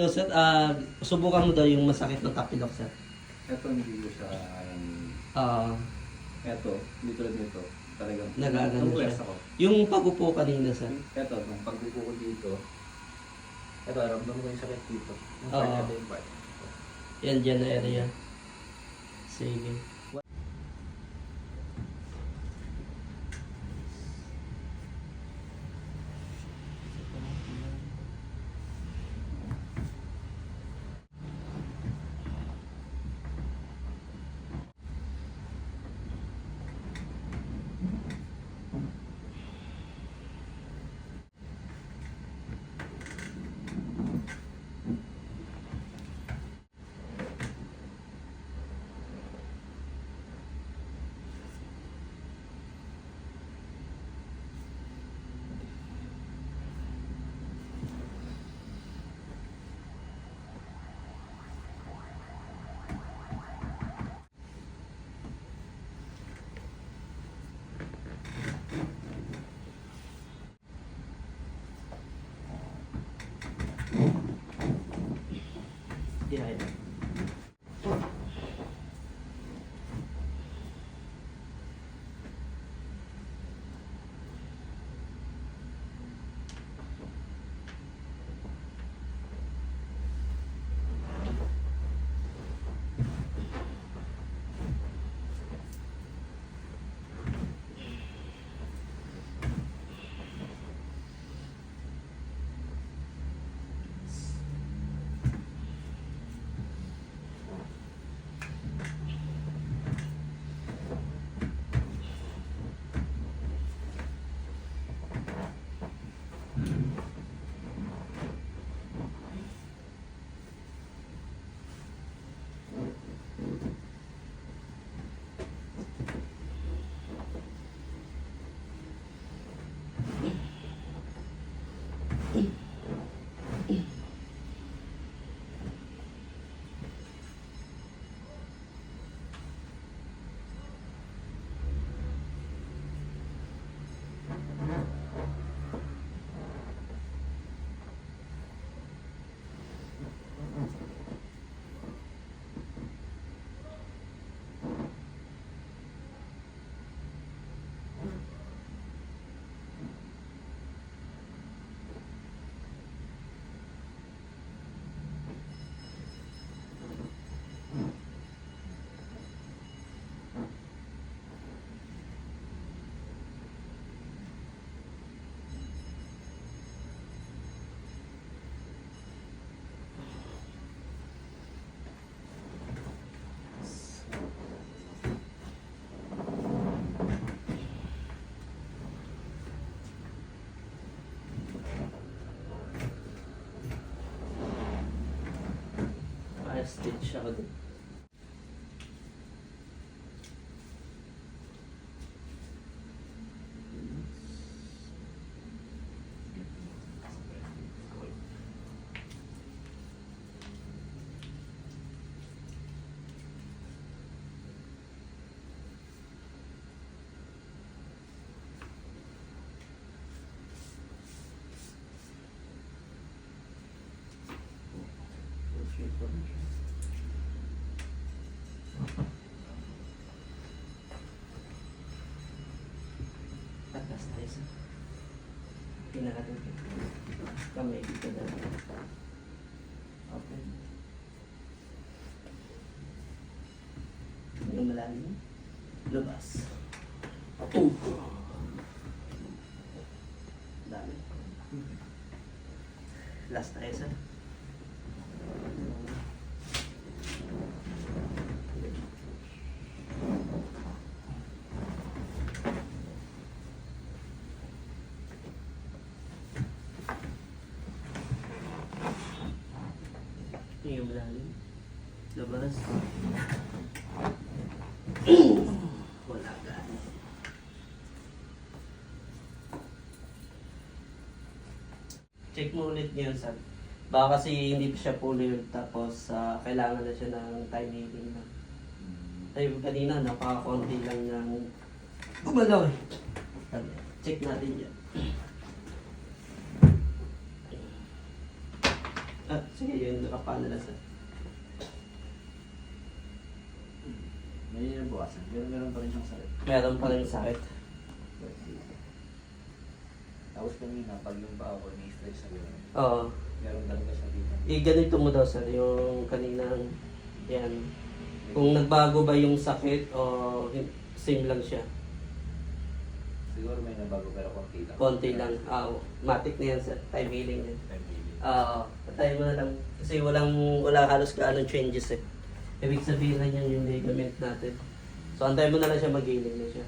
So, sir, ah, subukan mo daw yung masakit ng tapilok, sir. Ito hindi ko siya, um, Ah, ito, hindi tulad nito. Talagang, Nagagano siya. ako. yung pagupo kanina, sir. Ito, nung pagbuko ko dito, ito, ramdam ko yung sakit dito. Yung Oo. part, ito yung part. Yan, dyan na area. Sige. Yeah, yeah. Fire stitch ako dun. Tatas tayo sa pinakatupit. Kamay dito na. Open. Yung malalim. Labas. Patung! Dami. Last tayo sa. Yung malalim. Labas. Wala ka. Check mo ulit ngayon sa Baka kasi hindi pa siya fully healed, tapos ah, kailangan na siya ng time healing na. Ay, kanina napaka-konti lang niyang gumalaw Check natin yan. Ah, sige, yun, nakapana na sir. May nabukasan. Meron, meron pa rin siyang sakit. Meron pa rin sakit. Tapos kanina, pag yung paa ko, ni-stretch na gano'n. Oo. Meron talaga siya dito. I ganito mo daw sir, yung kaninang, yan. Kung nagbago ba yung sakit o same lang siya. Siguro may nabago pero konti lang. Konti lang. Ah, matik na yan sir. Time healing yan. Time healing. Oo. Patayin mo na lang. Kasi walang, wala halos kaanong changes eh. Ibig sabihin na yung ligament natin. So, antayin mo na lang siya mag-healing na siya.